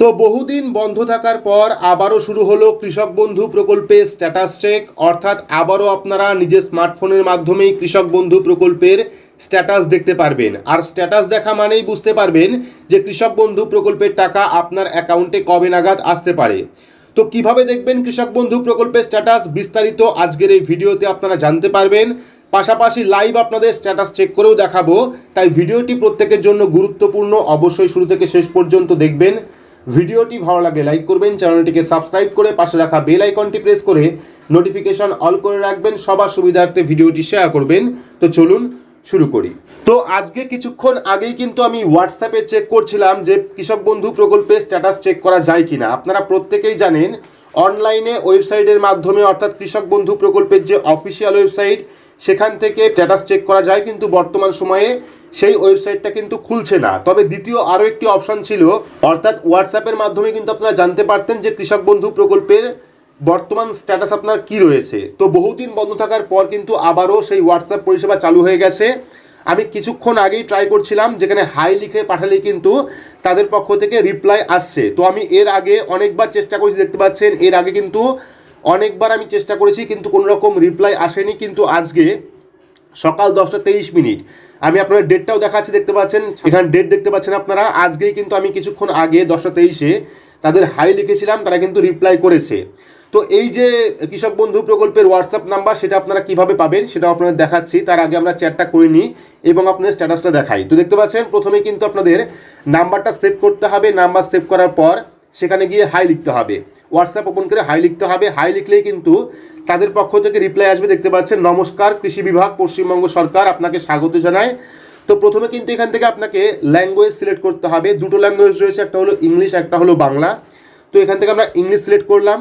তো বহুদিন বন্ধ থাকার পর আবারও শুরু হলো কৃষক বন্ধু প্রকল্পে স্ট্যাটাস চেক অর্থাৎ আবারও আপনারা নিজের স্মার্টফোনের মাধ্যমেই কৃষক বন্ধু প্রকল্পের স্ট্যাটাস দেখতে পারবেন। আর স্ট্যাটাস দেখা মানেই বুঝতে পারবেন যে কৃষক বন্ধু প্রকল্পের টাকা আপনার অ্যাকাউন্টে কবে নাগাদ আসতে পারে। তো কীভাবে দেখবেন কৃষক বন্ধু প্রকল্পের স্ট্যাটাস বিস্তারিত আজকের এই ভিডিওতে আপনারা জানতে পারবেন। পাশাপাশি লাইভ আপনাদের স্ট্যাটাস চেক করেও দেখাবো। তাই ভিডিওটি প্রত্যেকের জন্য গুরুত্বপূর্ণ। অবশ্যই শুরু থেকে শেষ পর্যন্ত দেখবেন। ভিডিওটি ভালো লাগে লাইক করবেন, চ্যানেলটিকে সাবস্ক্রাইব করে পাশে রাখা বেল আইকনটি প্রেস করে নোটিফিকেশন অল করে রাখবেন, সবার সুবিধার্থে ভিডিওটি শেয়ার করবেন। তো চলুন শুরু করি। তো আজকে কিছুক্ষণ আগেই কিন্তু আমি হোয়াটসঅ্যাপে চেক করছিলাম যে কৃষক বন্ধু প্রকল্পে স্ট্যাটাস চেক করা যায় কিনা। আপনারা প্রত্যেকেই জানেন অনলাইনে ওয়েবসাইটের মাধ্যমে অর্থাৎ কৃষক বন্ধু প্রকল্পের যে অফিসিয়াল ওয়েবসাইট সেখান থেকে স্ট্যাটাস চেক করা যায়। কিন্তু বর্তমান সময়ে সেই ওয়েবসাইটটা কিন্তু খুলছে না। তবে দ্বিতীয় আরও একটি অপশন ছিল, অর্থাৎ হোয়াটসঅ্যাপের মাধ্যমে কিন্তু আপনারা জানতে পারতেন যে কৃষক বন্ধু প্রকল্পের বর্তমান স্ট্যাটাস আপনার কি রয়েছে। তো বহুদিন বন্ধ থাকার পর কিন্তু আবারও সেই হোয়াটসঅ্যাপ পরিষেবা চালু হয়ে গেছে। আমি কিছুক্ষণ আগেই ট্রাই করছিলাম, যেখানে হাই লিখে পাঠালে কিন্তু তাদের পক্ষ থেকে রিপ্লাই আসছে। তো আমি এর আগে অনেকবার চেষ্টা করেছি দেখতে পাচ্ছেন, এর আগে কিন্তু অনেকবার আমি চেষ্টা করেছি, কিন্তু কোনো রকম রিপ্লাই আসেনি। কিন্তু আজকে সকাল দশটা তেইশ মিনিট। আমি আপনার ডেটটাও দেখাচ্ছি, দেখতে পাচ্ছেন? এখানে ডেট দেখতে পাচ্ছেন আপনারা। আজকেই কিন্তু আমি কিছুক্ষণ আগে, দশটা তেইশে, তাদের হাই লিখেছিলাম, তারা কিন্তু রিপ্লাই করেছে। তো এই যে কৃষক বন্ধু প্রকল্পের হোয়াটসঅ্যাপ নাম্বার সেটা আপনারা কীভাবে পাবেন সেটা আপনাদের দেখাচ্ছি। তার আগে আমরা চ্যাটটা করে নিই এবং আপনাদের স্ট্যাটাসটা দেখাই। তো দেখতে পাচ্ছেন, প্রথমে কিন্তু আপনাদের নাম্বারটা সেভ করতে হবে। নাম্বার সেভ করার পর সেখানে গিয়ে হাই লিখতে হবে। হোয়াটসঅ্যাপ ওপেন করে হাই লিখতে হবে। হাই লিখলেই কিন্তু তাদের পক্ষ থেকে রিপ্লাই আসবে দেখতে পাচ্ছেন, নমস্কার, কৃষি বিভাগ, পশ্চিমবঙ্গ সরকার আপনাকে স্বাগত জানায় তো প্রথমে কিন্তু এখান থেকে আপনাকে ল্যাঙ্গুয়েজ সিলেক্ট করতে হবে। দুটো ল্যাঙ্গুয়েজ রয়েছে, একটা হলো ইংলিশ একটা হলো বাংলা। তো এখান থেকে আমরা ইংলিশ সিলেক্ট করলাম।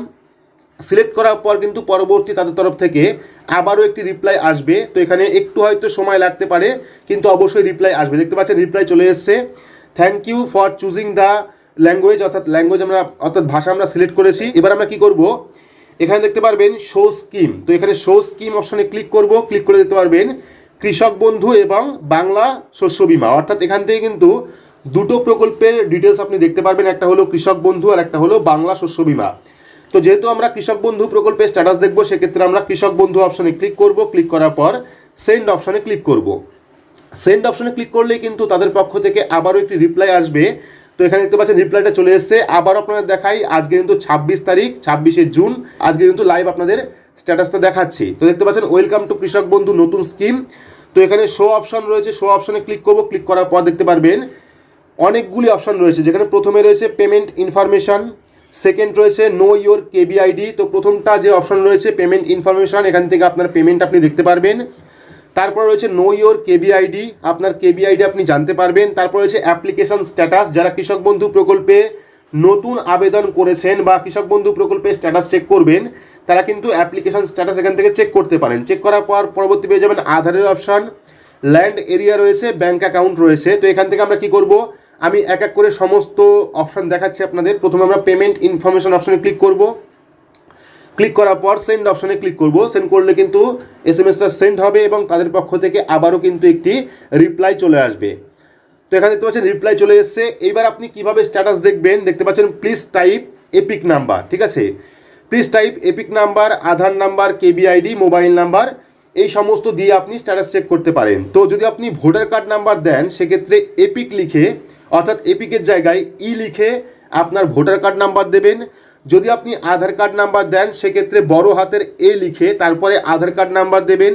সিলেক্ট করার পর কিন্তু পরবর্তী তাদের তরফ থেকে আবারও একটি রিপ্লাই আসবে। তো এখানে একটু হয়তো সময় লাগতে পারে, কিন্তু অবশ্যই রিপ্লাই আসবে। দেখতে পাচ্ছেন রিপ্লাই চলে এসছে। Thank you for choosing the language অর্থাৎ ল্যাঙ্গুয়েজ আমরা, অর্থাৎ ভাষা আমরা সিলেক্ট করেছি। এবার আমরা কি করব? এখানে দেখতে পারবেন শো স্কিম তো এখানে শো স্কিম অপশনে ক্লিক করব ক্লিক করে দেখতে পারবেন কৃষক বন্ধু এবং বাংলা শস্য বিমা। অর্থাৎ এখান থেকে কিন্তু দুটো প্রকল্পের ডিটেলস আপনি দেখতে পারবেন। একটা হলো কৃষক বন্ধু আর একটা হলো বাংলা শস্য বিমা। তো যেহেতু আমরা কৃষক বন্ধু প্রকল্পের স্ট্যাটাস দেখব, সেক্ষেত্রে আমরা কৃষক বন্ধু অপশনে ক্লিক করব। ক্লিক করার পর সেন্ড অপশনে ক্লিক করব। সেন্ড অপশনে ক্লিক করলেই কিন্তু তাদের পক্ষ থেকে আবারও একটি রিপ্লাই আসবে তো এখানে দেখতে পাচ্ছেন রিপ্লাইটা চলে এসেছে। আবার আপনাদের দেখাই, আজকে কিন্তু ছাব্বিশ তারিখ, ছাব্বিশে জুন, আজকে কিন্তু লাইভ আপনাদের স্ট্যাটাসটা দেখাচ্ছি। তো দেখতে পাচ্ছেন ওয়েলকাম টু কৃষক বন্ধু নতুন স্কিম তো এখানে শো অপশন রয়েছে শো অপশনে ক্লিক করব ক্লিক করার পর দেখতে পারবেন, অনেকগুলি অপশন রয়েছে। যেখানে প্রথমে রয়েছে পেমেন্ট ইনফরমেশন সেকেন্ড রয়েছে নো ইয়োর কেবিআইডি তো প্রথমটা যে অপশন রয়েছে পেমেন্ট ইনফরমেশন এখান থেকে আপনার পেমেন্ট আপনি দেখতে পারবেন। তারপর রয়েছে নো ইয়োর কেবিআইডি আপনার কেবিআইডি আপনি জানতে পারবেন। তারপর রয়েছে অ্যাপ্লিকেশন স্ট্যাটাস যারা কৃষক বন্ধু প্রকল্পে নতুন আবেদন করেছেন বা কৃষক বন্ধু প্রকল্পে স্ট্যাটাস চেক করবেন, তারা কিন্তু অ্যাপ্লিকেশন স্ট্যাটাস এখান থেকে চেক করতে পারেন। চেক করার পর পরবর্তী পেয়ে যাবেন আধারের অপশান ল্যান্ড এরিয়া রয়েছে ব্যাঙ্ক অ্যাকাউন্ট রয়েছে। তো এখান থেকে আমরা কি করব? আমি এক এক করে সমস্ত অপশান দেখাচ্ছি আপনাদের। প্রথমে আমরা পেমেন্ট ইনফরমেশন অপশানে ক্লিক করব। ক্লিক করার পর সেন্ড অপশনে ক্লিক করব। সেন্ড করলে কিন্তু এস এম এসটা সেন্ড হবে এবং তাদের পক্ষ থেকে আবারও কিন্তু একটি রিপ্লাই চলে আসবে। তো এখানে দেখতে পাচ্ছেন রিপ্লাই চলে এসছে। এইবার আপনি কীভাবে স্ট্যাটাস দেখবেন? দেখতে পাচ্ছেন প্লিজ টাইপ এপিক নাম্বার ঠিক আছে? Please type EPIC number Aadhaar number KBID mobile number এই সমস্ত দিয়ে আপনি স্ট্যাটাস চেক করতে পারেন। তো যদি আপনি ভোটার কার্ড নাম্বার দেন, সেক্ষেত্রে এপিক লিখে, অর্থাৎ এপিকের জায়গায় ই লিখে আপনার ভোটার কার্ড নাম্বার দেবেন। যদি আপনি আধার কার্ড নাম্বার দেন, সেক্ষেত্রে বড় হাতের এ লিখে তারপরে আধার কার্ড নাম্বার দেবেন।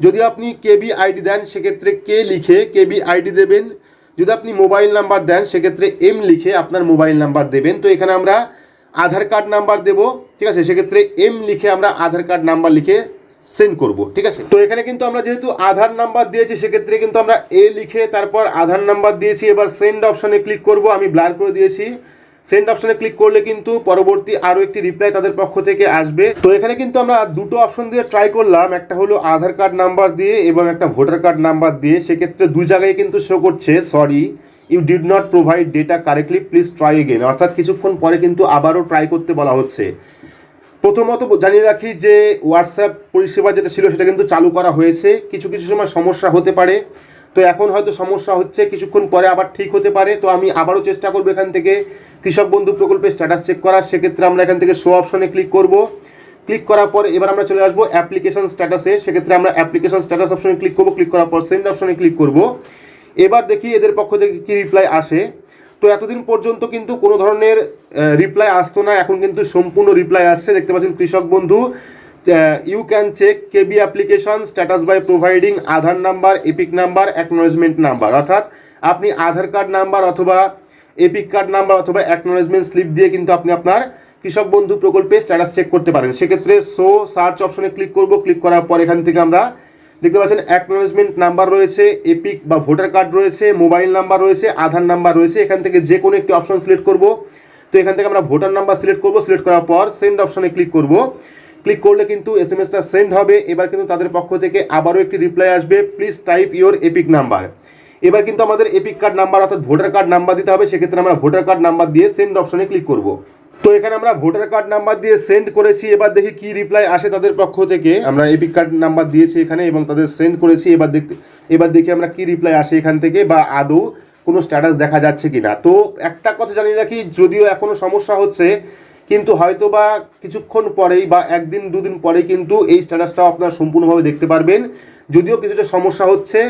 যদি আপনি কেবি আইডি দেন, সেক্ষেত্রে কে লিখে কেবি আইডি দেবেন। যদি আপনি মোবাইল নাম্বার দেন, সেক্ষেত্রে এম লিখে আপনার মোবাইল নাম্বার দেবেন। তো এখানে আমরা আধার কার্ড নাম্বার দেব, ঠিক আছে? সেক্ষেত্রে এম লিখে আমরা আধার কার্ড নাম্বার লিখে সেন্ড করব, ঠিক আছে? তো এখানে কিন্তু আমরা যেহেতু আধার নাম্বার দিয়েছি, সেক্ষেত্রে কিন্তু আমরা এ লিখে তারপর আধার নাম্বার দিয়েছি। এবার সেন্ড অপশনে ক্লিক করব, আমি ব্লার করে দিয়েছি। সেন্ড অপশনে ক্লিক করলে কিন্তু পরবর্তী আরও একটি রিপ্লাই তাদের পক্ষ থেকে আসবে। তো এখানে কিন্তু আমরা দুটো অপশন দিয়ে ট্রাই করলাম। একটা হলো আধার কার্ড নাম্বার দিয়ে এবং একটা ভোটার কার্ড নাম্বার দিয়ে। সেক্ষেত্রে দুই জায়গায় কিন্তু শো করছে sorry you did not provide data correctly please try again অর্থাৎ কিছুক্ষণ পরে কিন্তু আবারও ট্রাই করতে বলা হচ্ছে। প্রথমত জানিয়ে রাখি যে হোয়াটসঅ্যাপ পরিষেবা যেটা ছিল সেটা কিন্তু চালু করা হয়েছে। কিছু কিছু সময় সমস্যা হতে পারে। তো এখন হয়তো সমস্যা হচ্ছে, কিছুক্ষণ পরে আবার ঠিক হতে পারে। তো আমি আবারও চেষ্টা করব এখান থেকে কৃষক বন্ধু প্রকল্পের স্ট্যাটাস চেক করার। সেক্ষেত্রে আমরা এখান থেকে শো অপশনে ক্লিক করব। ক্লিক করার পর এবার আমরা চলে আসব অ্যাপ্লিকেশন স্ট্যাটাসে সেক্ষেত্রে আমরা অ্যাপ্লিকেশন স্ট্যাটাস অপশনে ক্লিক করব। ক্লিক করার পর সেন্ড অপশনে ক্লিক করব। এবার দেখি এদের পক্ষ থেকে কী রিপ্লাই আসে। তো এতদিন পর্যন্ত কিন্তু কোনো ধরনের রিপ্লাই আসতো না। এখন কিন্তু সম্পূর্ণ রিপ্লাই আসছে। দেখতে পাচ্ছেন কৃষক বন্ধু। You can check KB application status by providing Aadhaar number EPIC number acknowledgement number. অর্থাৎ আপনি আধার কার্ড নাম্বার অথবা এপিক কার্ড নাম্বার অথবা অ্যাকনোলেজমেন্ট স্লিপ দিয়ে কিন্তু আপনি আপনার কৃষক বন্ধু প্রকল্পে স্ট্যাটাস চেক করতে পারেন। সেক্ষেত্রে শো সার্চ অপশনে ক্লিক করব। ক্লিক করার পর এখান থেকে আমরা দেখতে পাচ্ছেন অ্যাকনোলেজমেন্ট নাম্বার রয়েছে এপিক বা ভোটার কার্ড রয়েছে মোবাইল নাম্বার রয়েছে, আধার নাম্বার রয়েছে। এখান থেকে যে কোনো একটি অপশন সিলেক্ট করব। তো এখান থেকে আমরা ভোটার নাম্বার সিলেক্ট করব। সিলেক্ট করার পর সেন্ড অপশনে ক্লিক করব। ক্লিক করলে কিন্তু এস এম এসটা সেন্ড হবে। এবার কিন্তু তাদের পক্ষ থেকে আবারও একটি রিপ্লাই আসবে। Please type your EPIC number. এবার কিন্তু আমাদের এপিক কার্ড নাম্বার অর্থাৎ ভোটার কার্ড নাম্বার দিতে হবে। সেক্ষেত্রে আমরা ভোটার কার্ড নাম্বার দিয়ে সেন্ড অপশনে ক্লিক করব। তো এখানে আমরা ভোটার কার্ড নাম্বার দিয়ে সেন্ড করেছি। এবার দেখি কি রিপ্লাই আসে তাদের পক্ষ থেকে। আমরা এপিক কার্ড নাম্বার দিয়েছি এখানে এবং তাদের সেন্ড করেছি। এবার দেখতে এবার দেখি আমরা কি রিপ্লাই আসে এখান থেকে বা আদৌ কোনো স্ট্যাটাস দেখা যাচ্ছে কি না তো একটা কথা জানি রাখি, যদিও এখনও সমস্যা হচ্ছে কিন্তু হয়তো বা কিছুক্ষণ পরেই বা একদিন, দুদিন পরেই কিন্তু এই স্ট্যাটাসটাও আপনারা সম্পূর্ণভাবে দেখতে পারবেন। যদিও কিছুটা সমস্যা হচ্ছে,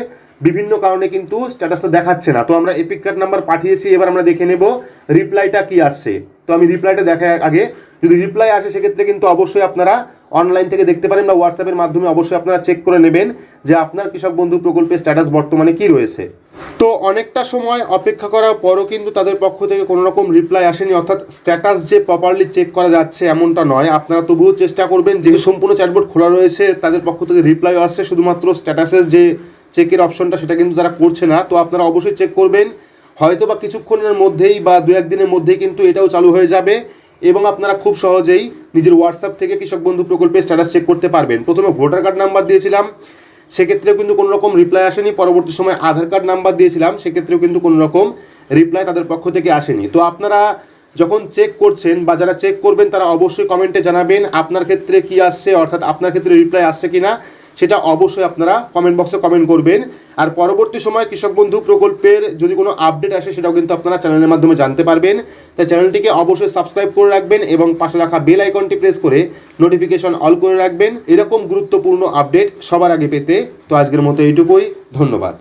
বিভিন্ন কারণে কিন্তু স্ট্যাটাসটা দেখাচ্ছে না। তো আমরা এপিক কার্ড নাম্বার পাঠিয়েছি, এবার আমরা দেখে নেব রিপ্লাইটা কি আসছে। তো আমি রিপ্লাইটা দেখা আগে। যদি রিপ্লাই আসে, সেক্ষেত্রে কিন্তু অবশ্যই আপনারা অনলাইন থেকে দেখতে পারেন বা হোয়াটসঅ্যাপের মাধ্যমে অবশ্যই আপনারা চেক করে নেবেন যে আপনার কৃষক বন্ধু প্রকল্পের স্ট্যাটাস বর্তমানে কি রয়েছে। তো অনেকটা সময় অপেক্ষা করার পরও কিন্তু তাদের পক্ষ থেকে কোনো রকম রিপ্লাই আসেনি। অর্থাৎ স্ট্যাটাস যে প্রপারলি চেক করা যাচ্ছে এমনটা নয়। আপনারা তবুও চেষ্টা করবেন যে সম্পূর্ণ চ্যাটবোর্ড খোলা রয়েছে, তাদের পক্ষ থেকে রিপ্লাই আসছে। শুধুমাত্র স্ট্যাটাসের যে চেকের অপশনটা সেটা কিন্তু তারা করছে না। তো আপনারা অবশ্যই চেক করবেন। হয়তো বা কিছুক্ষণের মধ্যেই বা দু একদিনের মধ্যেই কিন্তু এটাও চালু হয়ে যাবে এবং আপনারা খুব সহজেই নিজের হোয়াটসঅ্যাপ থেকে কৃষক বন্ধু প্রকল্পে স্ট্যাটাস চেক করতে পারবেন। প্রথমে ভোটার কার্ড নাম্বার দিয়েছিলাম। সেক্ষেত্রেও কিন্তু কোনো রকম রিপ্লাই আসেনি। পরবর্তী সময় আধার কার্ড নাম্বার দিয়েছিলাম, সেক্ষেত্রেও কিন্তু কোনো রকম রিপ্লাই তাদের পক্ষ থেকে আসেনি। তো আপনারা যখন চেক করছেন বা যারা চেক করবেন, তারা অবশ্যই কমেন্টে জানাবেন আপনার ক্ষেত্রে কি আসছে, অর্থাৎ আপনার ক্ষেত্রে রিপ্লাই আসছে কি না সেটা অবশ্যই আপনারা কমেন্ট বক্সে কমেন্ট করবেন। আর পরবর্তী সময় কৃষক বন্ধু প্রকল্পের যদি কোনো আপডেট আসে, সেটাও কিন্তু আপনারা চ্যানেলের মাধ্যমে জানতে পারবেন। তাই চ্যানেলটিকে অবশ্যই সাবস্ক্রাইব করে রাখবেন এবং পাশে রাখা বেল আইকনটি প্রেস করে নোটিফিকেশন অল করে রাখবেন। এরকম গুরুত্বপূর্ণ আপডেট সবার আগে পেতে। তো আজকের মতো এইটুকুই। ধন্যবাদ।